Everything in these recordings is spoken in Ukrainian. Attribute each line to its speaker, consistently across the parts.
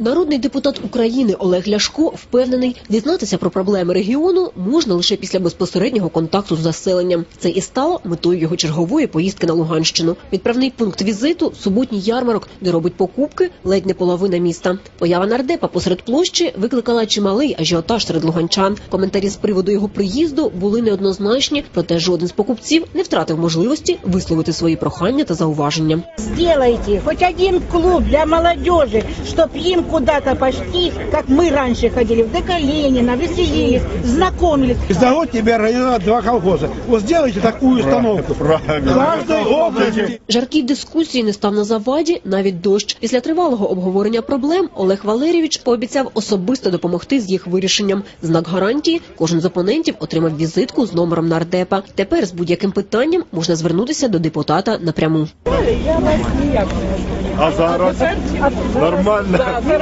Speaker 1: Народний депутат України Олег Ляшко впевнений, дізнатися про проблеми регіону можна лише після безпосереднього контакту з населенням. Це і стало метою його чергової поїздки на Луганщину. Відправний пункт візиту суботній ярмарок, де робить покупки ледь не половина міста. Поява нардепа посеред площі викликала чималий ажіотаж серед луганчан. Коментарі з приводу його приїзду були неоднозначні, проте жоден з покупців не втратив можливості висловити свої прохання та зауваження.
Speaker 2: Сделайте хоть один клуб для молодежи, чтоб им куда-то пойти, как мы раньше ходили, в ДК Ленина, веселились, знакомились.
Speaker 3: За год тебе района два колхоза. Вот сделайте такую установку.
Speaker 4: Правильно.
Speaker 3: В каждой области.
Speaker 1: Жаркій дискусії не став на заваді навіть дощ. Після тривалого обговорення проблем Олег Валерійович пообіцяв особисто допомогти з їх вирішенням. Знак гарантії кожен з опонентів отримав візитку з номером нардепа. Тепер з будь-яким питанням можна звернутися до депутата напряму.
Speaker 4: А зараз нормально.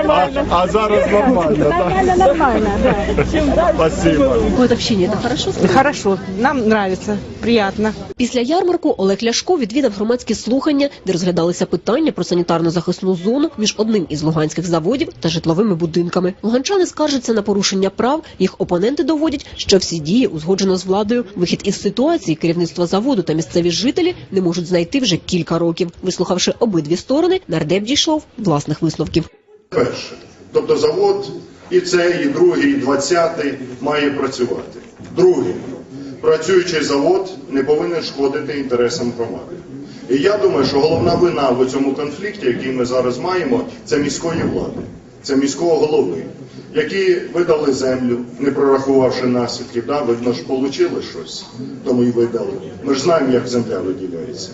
Speaker 4: А, а зараз нормально.
Speaker 2: Нормально, нормально, да.
Speaker 4: Спасибо.
Speaker 1: Вот общение, это хорошо?
Speaker 5: Хорошо, нам нравится, приятно.
Speaker 1: Після ярмарку Олег Ляшко відвідав громадські слухання, де розглядалися питання про санітарно-захисну зону між одним із луганських заводів та житловими будинками. Луганчани скаржаться на порушення прав. Їх опоненти доводять, що всі дії узгоджено з владою. Вихід із ситуації керівництва заводу та місцеві жителі не можуть знайти вже кілька років. Вислухавши обидві сторони, нардеп дійшов власних висновків.
Speaker 6: перше. Тобто завод і цей, і другий, і двадцятий має працювати. Друге, працюючий завод не повинен шкодити інтересам громади. І я думаю, що головна вина в цьому конфлікті, який ми зараз маємо, це міської влади, це міського голови, які видали землю, не прорахувавши наслідків. Да? Видно ж, отримали щось, тому і видали. Ми ж знаємо, як земля виділяється.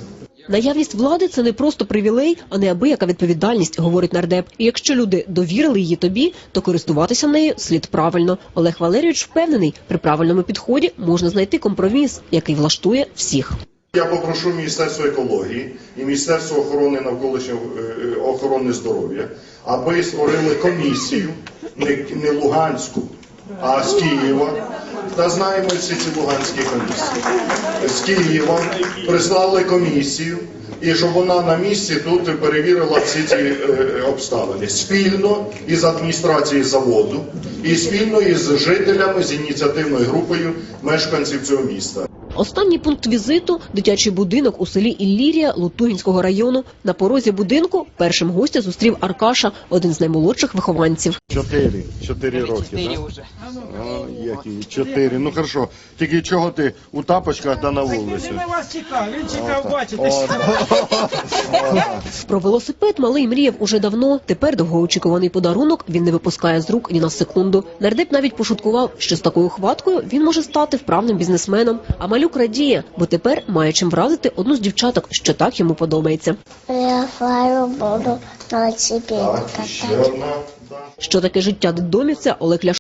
Speaker 1: Наявність влади це не просто привілей, а неабияка відповідальність, говорить нардеп. І якщо люди довірили її тобі, то користуватися нею слід правильно. Олег Валерійович впевнений, при правильному підході можна знайти компроміс, який влаштує всіх.
Speaker 6: Я попрошу Міністерство екології і Міністерство охорони навколишнього е, е, охорони здоров'я, аби створили комісію не, не Луганську, а з Києва. Та знаємо всі ці луганські комісії. З Києва прислали комісію, і щоб вона на місці тут перевірила всі ці е, обставини спільно із адміністрацією заводу і спільно із жителями з ініціативною групою мешканців цього міста.
Speaker 1: Останній пункт візиту дитячий будинок у селі Іллірія Лутугінського району. На порозі будинку першим гостя зустрів Аркаша, один з наймолодших вихованців.
Speaker 4: Чотири. Чотири роки.
Speaker 5: Чотири
Speaker 4: да?
Speaker 5: вже.
Speaker 4: Які? Чотири. Ну хорошо. Тільки чого ти у тапочках та на вулиці?
Speaker 3: Він вас чекав, він чекав бачити.
Speaker 1: Про велосипед малий мріяв уже давно. Тепер довгоочікуваний подарунок він не випускає з рук ні на секунду. Нардеп навіть пошуткував, що з такою хваткою він може стати вправним бізнесменом. А малюк радіє, бо тепер має чим вразити одну з дівчаток, що так йому подобається.
Speaker 7: Я фару буду на
Speaker 6: да.
Speaker 1: Що таке життя дитдомівця Олег Ляшко